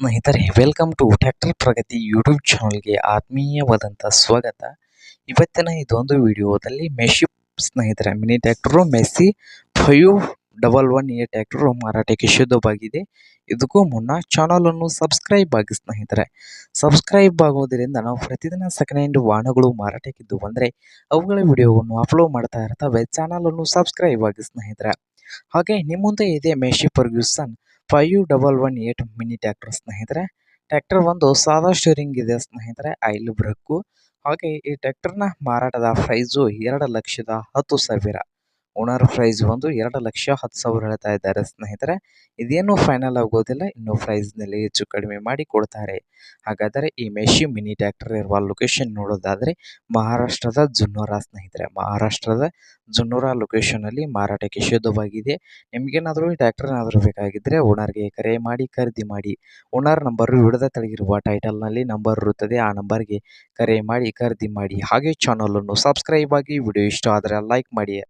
ಸ್ನೇಹಿತರೆ welcome to tractor Pragati YouTube ಚಾನಲ್ಗೆ ಆತ್ಮೀಯವಾದಂಥ ಸ್ವಾಗತ. ಇವತ್ತಿನ ಇದೊಂದು ವಿಡಿಯೋದಲ್ಲಿ ಮೆಶಿ ಸ್ನೇಹಿತರೆ mini tractor Massey five double one A tractor ಮಾರಾಟಕ್ಕೆ ಶುದ್ಧವಾಗಿದೆ. ಇದಕ್ಕೂ ಮುನ್ನ ಚಾನಲನ್ನು ಸಬ್ಸ್ಕ್ರೈಬ್ ಆಗಿ ಸ್ನೇಹಿತರೆ. ಸಬ್ಸ್ಕ್ರೈಬ್ ಆಗೋದರಿಂದ ನಾವು ಪ್ರತಿದಿನ ಸೆಕೆಂಡ್ ಹ್ಯಾಂಡ್ ವಾಹನಗಳು ಮಾರಾಟಕ್ಕಿದ್ದು ಬಂದರೆ, ಅವುಗಳ ವಿಡಿಯೋವನ್ನು ಅಪ್ಲೋಡ್ ಮಾಡ್ತಾ ಇರ್ತವೆ. ಚಾನಲನ್ನು ಸಬ್ಸ್ಕ್ರೈಬ್ ಆಗಿ ಸ್ನೇಹಿತರೆ. ಹಾಗೆ ನಿಮ್ಮ ಮುಂದೆ ಇದೆ Massey Ferguson. Five double one eight mini tractor ಸ್ನೇಹಿತರೆ. ಟ್ಯಾಕ್ಟರ್ ಒಂದು ಸಾದಾ ಸ್ಟೀರಿಂಗ್ ಇದೆ ಸ್ನೇಹಿತರೆ ಐಲು ಬ್ರಕ್ಕು ಹಾಗೆ ಈ ಟ್ಯಾಕ್ಟರ್ನ ಮಾರಾಟದ ಪ್ರೈಸು ಎರಡು ಲಕ್ಷದ ಹತ್ತು ಸಾವಿರ. ಓನರ್ ಪ್ರೈಸ್ ಒಂದು ಎರಡು ಲಕ್ಷ ಹತ್ತು ಸಾವಿರ ಹೇಳ್ತಾ ಇದ್ದಾರೆ ಸ್ನೇಹಿತರೆ. ಇದೇನು ಫೈನಲ್ ಆಗೋದಿಲ್ಲ, ಇನ್ನು ಪ್ರೈಸ್ನಲ್ಲಿ ಹೆಚ್ಚು ಕಡಿಮೆ ಮಾಡಿ ಕೊಡ್ತಾರೆ. ಹಾಗಾದರೆ ಈ ಮೆಶಿ ಮಿನಿ ಟ್ಯಾಕ್ಟರ್ ಇರುವ ಲೊಕೇಶನ್ ನೋಡೋದಾದರೆ ಮಹಾರಾಷ್ಟ್ರದ ಜುನ್ನೂರ ಸ್ನೇಹಿತರೆ. ಮಹಾರಾಷ್ಟ್ರದ ಜುನ್ನೂರ ಲೊಕೇಶನಲ್ಲಿ ಮಾರಾಟಕ್ಕೆ ಶುದ್ಧವಾಗಿದೆ. ನಿಮಗೇನಾದರೂ ಈ ಟ್ಯಾಕ್ಟರ್ ಏನಾದರೂ ಬೇಕಾಗಿದ್ದರೆ ಓನರ್ಗೆ ಕರೆ ಮಾಡಿ, ಖರೀದಿ ಮಾಡಿ. ಓನರ್ ನಂಬರು ಹಿಡಿದ ತಳಗಿರುವ ಟೈಟಲ್ನಲ್ಲಿ ನಂಬರ್ ಇರುತ್ತದೆ, ಆ ನಂಬರ್ಗೆ ಕರೆ ಮಾಡಿ, ಖರೀದಿ ಮಾಡಿ. ಹಾಗೆ ಚಾನಲನ್ನು ಸಬ್ಸ್ಕ್ರೈಬ್ ಆಗಿ ವಿಡಿಯೋ ಇಷ್ಟ ಆದರೆ ಲೈಕ್ ಮಾಡಿ.